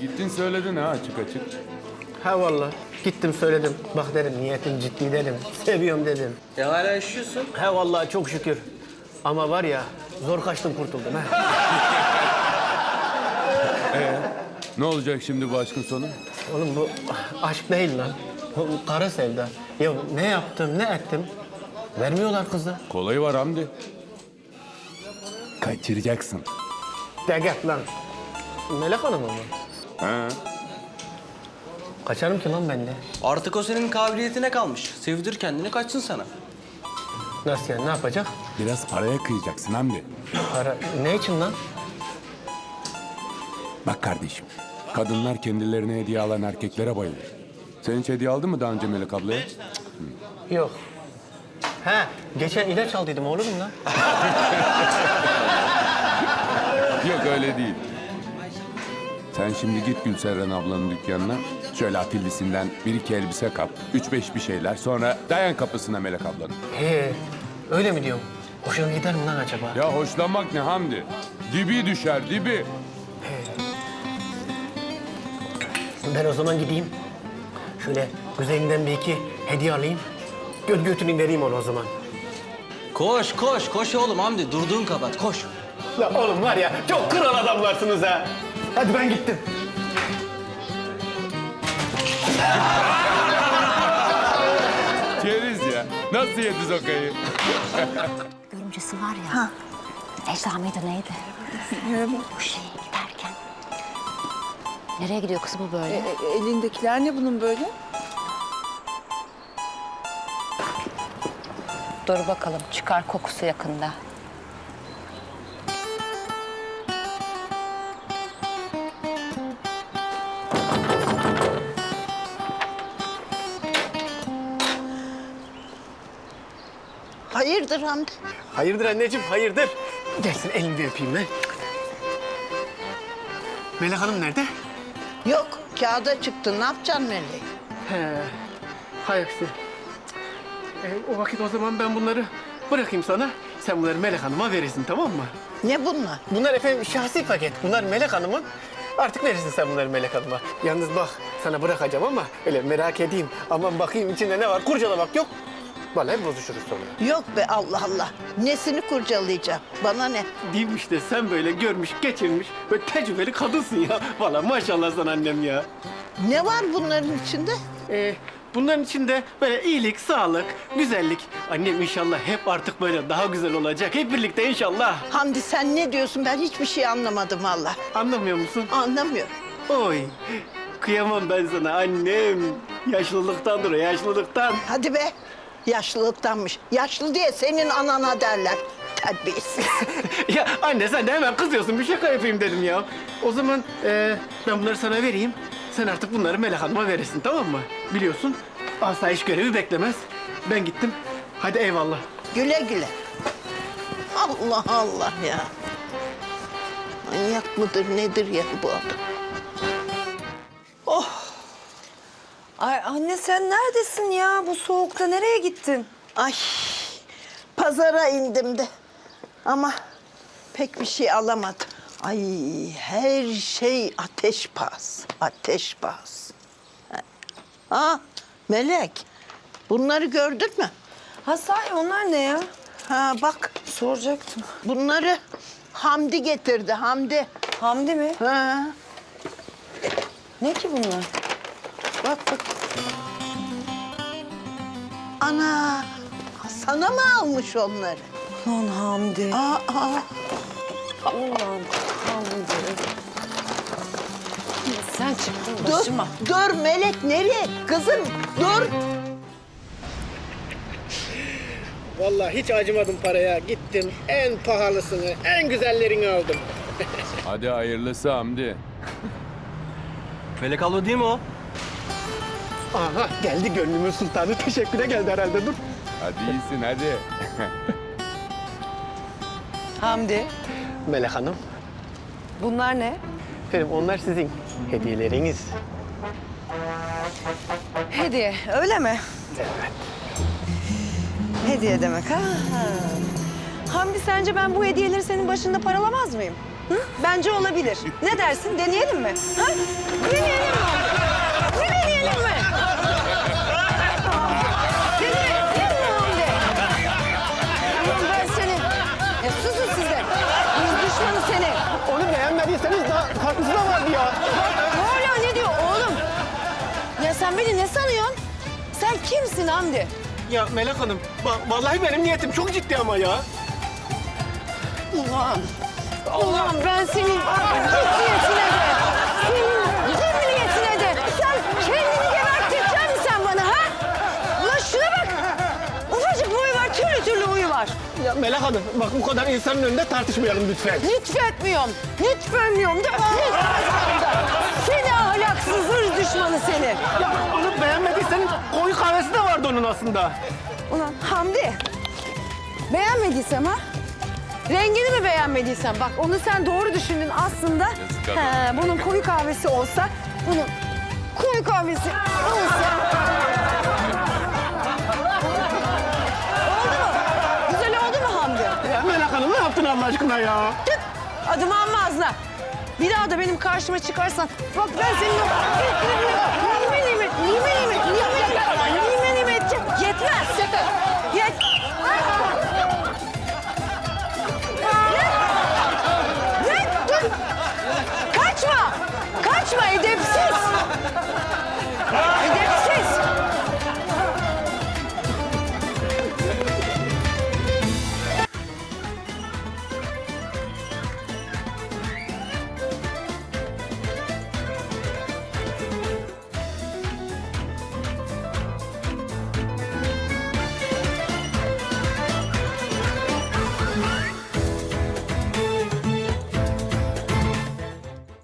Gittin söyledin ha açık açık. Ha vallahi gittim söyledim. Bak dedim niyetim ciddi dedim. Seviyorum dedim. E hala yaşıyorsun. He vallahi çok şükür. Ama var ya zor kaçtım kurtuldum ha. Ne olacak şimdi bu aşkın sonu? Oğlum bu aşk değil lan. Bu karı sevda. Ya ne yaptım ne ettim? Vermiyorlar kızı. Kolayı var Hamdi. Kaçıracaksın. De git lan. Melek Hanım mı? Ha? Kaçarım ki lan ben de. Artık o senin kabiliyetine kalmış. Sevdir kendini kaçsın sana. Nasıl yani ne yapacak? Biraz paraya kıyacaksın Hamdi. Para ne için lan? Bak kardeşim, kadınlar kendilerine hediye alan erkeklere bayılır. Sen hiç hediye aldın mı daha önce Melek ablaya? Yok. He geçen ilaç aldıydım olur mu lan? Yok öyle değil. Sen şimdi git Gülseren ablanın dükkanına. Şöyle afillisinden bir iki elbise kap, üç beş bir şeyler. Sonra dayan kapısına Melek ablanın. He öyle mi diyorum? Hoşuna gider mi lan acaba? Ya hoşlanmak ne Hamdi? Dibi düşer, dibi. Ben o zaman gideyim. Şöyle güzelinden bir iki hediye alayım. Göt götünü vereyim ona o zaman. Koş koş koş oğlum Hamdi durduğun kapat koş. La oğlum var ya çok kral adamlarsınız ha. Hadi ben gittim. Keriz ya. Nasıl yedi sokayı? Görümcesi var ya. Ejda mıydı neydi? Bu şey giderken. Nereye gidiyor kız bu böyle? E, e, elindekiler ne bunun böyle? Dur bakalım çıkar kokusu yakında. Hayırdır Hamdi? Hayırdır anneciğim hayırdır. Gelsin elini öpeyim lan. Melek Hanım nerede? Yok, kağıda çıktı. Ne yapacaksın Melek? He. Hay aksi. E, o vakit o zaman ben bunları bırakayım sana. Sen bunları Melek Hanım'a verirsin tamam mı? Ne bunlar? Bunlar efendim şahsi paket. Bunlar Melek Hanım'ın. Artık verirsin sen bunları Melek Hanım'a. Yalnız bak sana bırakacağım ama öyle merak edeyim. Aman bakayım içinde ne var kurcalamak yok. Vallahi bozuşuruz sonra. Yok be Allah Allah. Nesini kurcalayacağım? Bana ne? Değilmiş de sen böyle görmüş, geçirmiş, böyle tecrübeli kadınsın ya. Vallahi maşallah sana annem ya. Ne var bunların içinde? Ee, bunların içinde böyle iyilik, sağlık, güzellik. Annem inşallah hep artık böyle daha güzel olacak. Hep birlikte inşallah. Hamdi sen ne diyorsun? Ben hiçbir şey anlamadım valla. Anlamıyor musun? Anlamıyorum. Oy, kıyamam ben sana annem. Yaşlılıktandır o, yaşlılıktan. Hadi be. Yaşlılıktanmış. Yaşlı diye senin anana derler. Terbiyesiz. ya anne sen de hemen kızıyorsun. Bir şaka yapayım dedim ya. O zaman e, ben bunları sana vereyim. Sen artık bunları Melek Hanım'a verirsin tamam mı? Biliyorsun asayiş görevi beklemez. Ben gittim. Hadi eyvallah. güle güle. Allah Allah ya. Manyak mıdır nedir ya bu adam? Ay anne sen neredesin ya? Bu soğukta nereye gittin? Ay pazara indim de ama pek bir şey alamadım. Ay her şey ateş pahası, ateş pahası. Ha Melek bunları gördün mü? Ha sahi onlar ne ya? Ha bak Soracaktım. bunları Hamdi getirdi Hamdi. Hamdi mi? Ha Ne ki bunlar? Bak bak. Ana sana mı almış onları? Lan Hamdi. Aa, aa. Ulan Hamdi. Sen çıktın Dur, başıma. dur Melek nereye? Kızım dur. Vallahi hiç acımadım paraya. Gittim en pahalısını, en güzellerini aldım. Hadi hayırlısı Hamdi. Melek abla değil mi o? Aha geldi gönlümün sultanı. Teşekküre geldi herhalde dur. Hadi iyisin hadi. Hamdi. Melek Hanım. Bunlar ne? Efendim onlar sizin hediyeleriniz. Hediye öyle mi? Evet. Hediye demek ha. ha. Hamdi sence ben bu hediyeleri senin başında paralamaz mıyım? Hı? Bence olabilir. Ne dersin? Deneyelim mi? Ha? Deneyelim mi? Sen beni ne sanıyorsun? Sen kimsin Hamdi? Ya Melek Hanım, vallahi benim niyetim çok ciddi ama ya. Ulan. Ulan ben senin ciddiyetine de, senin cimriyetine de. Sen kendini geberteceksin mi sen bana ha? Ulan şuna bak. Ufacık boyu var, türlü türlü huyu var. Ya Melek Hanım, bak bu kadar insanın önünde tartışmayalım lütfen. Lütfetmiyorum, lütfetmiyorum da, lütfetmiyorum da. Ahlaksız hırs düşmanı seni. Ya onu beğenmediyseniz koyu kahvesi de vardı onun aslında. Ulan Hamdi, beğenmediysem ha? Rengini mi beğenmediysen bak onu sen doğru düşündün aslında. He, bunun koyu kahvesi olsa, bunun koyu kahvesi olsa. oldu mu? Güzel oldu mu Hamdi? Ya Melek Hanım ne yaptın Allah aşkına ya? Tüt, adımı anma ağzına. Bir daha da benim karşıma çıkarsan, bak ben senin o... Nimet, nimet, nimet, nimet, nimet,